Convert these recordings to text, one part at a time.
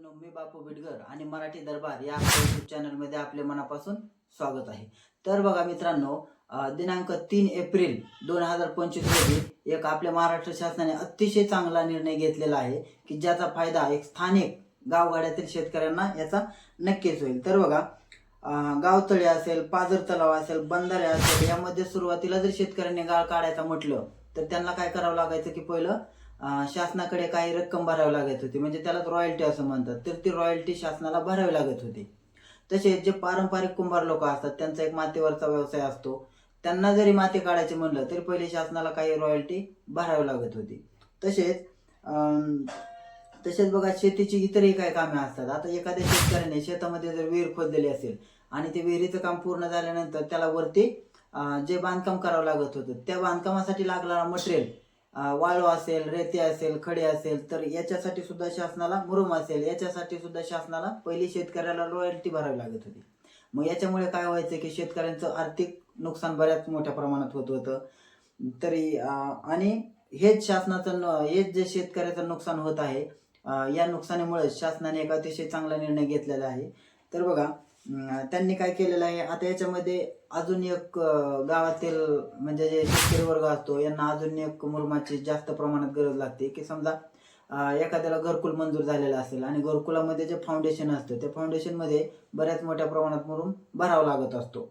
मित्रांनो मी बापू बिडगर आणि मराठी दरबार या युट्यूब चॅनलमध्ये आपले मनापासून स्वागत आहे. तर बघा मित्रांनो दिनांक तीन एप्रिल दोन हजार पंचवीस रोजी एक आपल्या महाराष्ट्र शासनाने अतिशय चांगला निर्णय घेतलेला आहे की ज्याचा फायदा एक स्थानिक गावगाड्यातील शेतकऱ्यांना याचा नक्कीच होईल. तर बघा गावतळे असेल पाझर तलाव असेल बंधारे असेल यामध्ये सुरुवातीला जर शेतकऱ्यांनी गाळ काढायचा म्हटलं तर त्यांना काय करावं लागायचं की पहिलं शासनाकडे काही रक्कम भरावी लागत होती. म्हणजे त्याला रॉयल्टी असं म्हणतात. तर ती रॉयल्टी शासनाला भरावी लागत होती. तसेच जे पारंपरिक कुंभार लोक असतात त्यांचा एक मातीवरचा व्यवसाय असतो. त्यांना जरी माती काढायचे म्हणलं तरी पहिले शासनाला काही रॉयल्टी भरावी लागत होती. तसेच तसेच बघा शेतीची इतरही काही कामे असतात. आता एखाद्या शेतकऱ्याने शेतामध्ये जर विहीर खोदलेली असेल आणि ते विहिरीचं काम पूर्ण झाल्यानंतर त्याला वरती जे बांधकाम करावं लागत होतं त्या बांधकामासाठी लागणारा मटेरियल वाळू असेल रेती असेल खडे असेल तर याच्यासाठी सुद्धा शासनाला मुरुम असेल. याच्यासाठी सुद्धा शासनाला पहिली शेतकऱ्याला रॉयल्टी भरावी लागत होती. मग याच्यामुळे काय व्हायचं की शेतकऱ्यांचं आर्थिक नुकसान बऱ्याच मोठ्या प्रमाणात होत होतं. तरी आणि हेच शासनाचं न- हेच जे शेतकऱ्याचं नुकसान होत आहे या नुकसानीमुळे शासनाने एक अतिशय चांगला निर्णय घेतलेला आहे. तर बघा त्यांनी काय केलेलं आहे? आता याच्यामध्ये अजून एक गावातील म्हणजे जे शेतकरी वर्ग असतो यांना अजून एक मुरुमाची जास्त प्रमाणात गरज लागते. की समजा एखाद्याला घरकुल मंजूर झालेलं असेल आणि घरकुलामध्ये जे फाउंडेशन असतं त्या फाउंडेशनमध्ये बऱ्याच मोठ्या प्रमाणात मुरुम भरावा लागत असतो.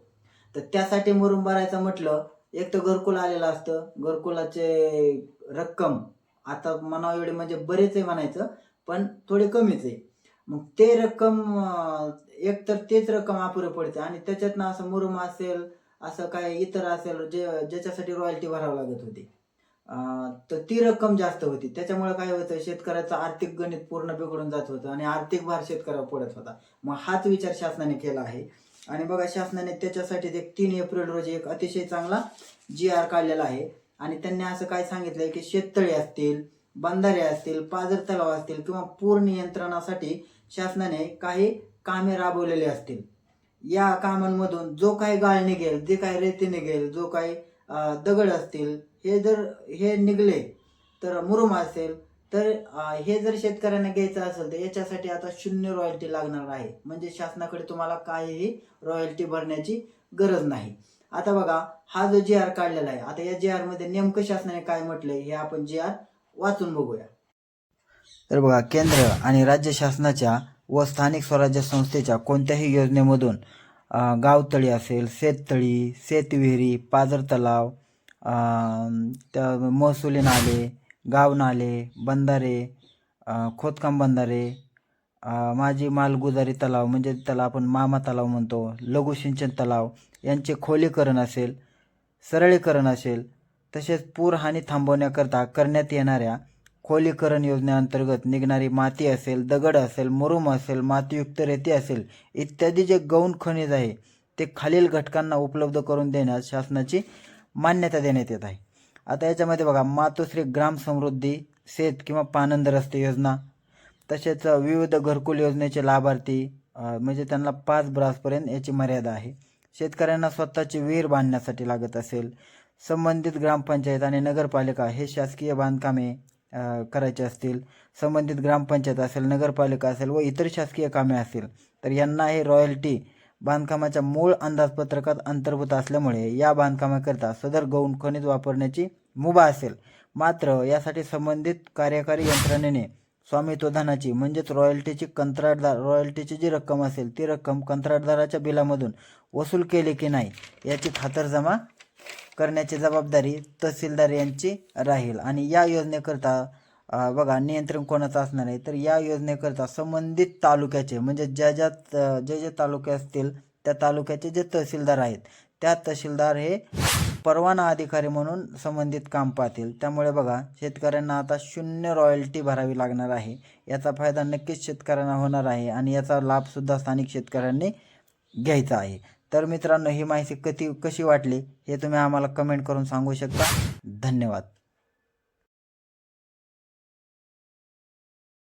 तर त्यासाठी मुरुम भरायचं म्हटलं एक तर घरकुल आलेलं असतं. घरकुलाचे रक्कम आता म्हणावं एवढे म्हणजे बरेच आहे म्हणायचं पण थोडे कमीच आहे. मग ते रक्कम एक तर तेच रक्कम अपुरे पडते आणि त्याच्यातनं असं मुरुम असेल असं काय इतर असेल जे ज्याच्यासाठी रॉयल्टी भरावं लागत होती. तर ती रक्कम जास्त होती. त्याच्यामुळे काय होतं शेतकऱ्याचं आर्थिक गणित पूर्ण बिघडून जात होतं आणि आर्थिक भार शेतकऱ्यावर पडत होता. मग हाच विचार शासनाने केला आहे. आणि बघा शासनाने त्याच्यासाठी एक तीन एप्रिल रोजी एक अतिशय चांगला जी आर काढलेला आहे. आणि त्यांनी असं काय सांगितलंय की शेततळे असतील बंधारे असतील पाझर तलाव असतील किंवा पूर नियंत्रणासाठी शासनाने काही कामे राबवलेली असतील. या कामांमधून जो काही गाळ निघेल जे काही रेती निघेल जो काही दगड असतील हे जर हे निघले तर मुरुम असेल तर हे जर शेतकऱ्यांना घ्यायचं असेल तर याच्यासाठी आता शून्य रॉयल्टी लागणार आहे. म्हणजे शासनाकडे तुम्हाला काहीही रॉयल्टी भरण्याची गरज नाही. आता बघा हा जो जी आर काढलेला आहे आता या जी आरमध्ये नेमकं शासनाने काय म्हटलंय हे आपण जी आर वाचून बघूया. तर बघा केंद्र आणि राज्य शासनाच्या व स्थानिक स्वराज्य संस्थेच्या कोणत्याही योजनेमधून गावतळी असेल शेततळी शेतविहिरी पाझर तलाव त्या महसुली नाले गाव नाले बंधारे खोदकाम बंधारे माझी मालगुजारी तलाव म्हणजे त्याला आपण मामा तलाव म्हणतो लघु सिंचन तलाव यांचे खोलीकरण असेल सरळीकरण असेल तसेच पूरहानी थांबवण्याकरता करण्यात येणाऱ्या खोलीकरण योजनेअंतर्गत निघणारी माती असेल दगड असेल मुरुम असेल मातीयुक्त रेती असेल इत्यादी जे गौण खनिज आहे ते खालील घटकांना उपलब्ध करून देण्यास शासनाची मान्यता देण्यात येत आहे. आता याच्यामध्ये बघा मातोश्री ग्राम समृद्धी शेत किंवा पानंद रस्ते योजना तसेच विविध घरकुल योजनेचे लाभार्थी म्हणजे त्यांना पाच ब्रासपर्यंत याची मर्यादा आहे. शेतकऱ्यांना स्वतःची विहीर बांधण्यासाठी लागत असेल संबंधित ग्रामपंचायत आणि नगरपालिका हे शासकीय बांधकामे करायचे असतील संबंधित ग्रामपंचायत असेल नगरपालिका असेल व इतर शासकीय कामे असतील तर यांना हे रॉयल्टी बांधकामाच्या मूळ अंदाजपत्रकात अंतर्भूत असल्यामुळे या बांधकामाकरता सदर गौण खनिज वापरण्याची मुभा असेल. मात्र यासाठी संबंधित कार्यकारी यंत्रणेने स्वामित्वधनाची म्हणजेच रॉयल्टीची कंत्राटदार रॉयल्टीची जी रक्कम असेल ती रक्कम कंत्राटदाराच्या बिलामधून वसूल केली की नाही याची खातरजमा करण्याची जबाबदारी तहसीलदार यांची राहील. आणि या योजनेकरता बघा नियंत्रण कोणाचं असणार आहे तर या योजनेकरता संबंधित तालुक्याचे म्हणजे ज्या ज्या जे जे तालुके असतील त्या तालुक्याचे जे तहसीलदार आहेत त्या तहसीलदार हे परवाना अधिकारी म्हणून संबंधित काम पाहतील. त्यामुळे बघा शेतकऱ्यांना आता शून्य रॉयल्टी भरावी लागणार आहे. याचा फायदा नक्कीच शेतकऱ्यांना होणार आहे आणि याचा लाभसुद्धा स्थानिक शेतकऱ्यांनी घ्यायचा आहे. तर मित्रांनो ही माहिती कधी कशी वाटली हे तुम्ही आम्हाला कमेंट करून सांगू शकता. धन्यवाद.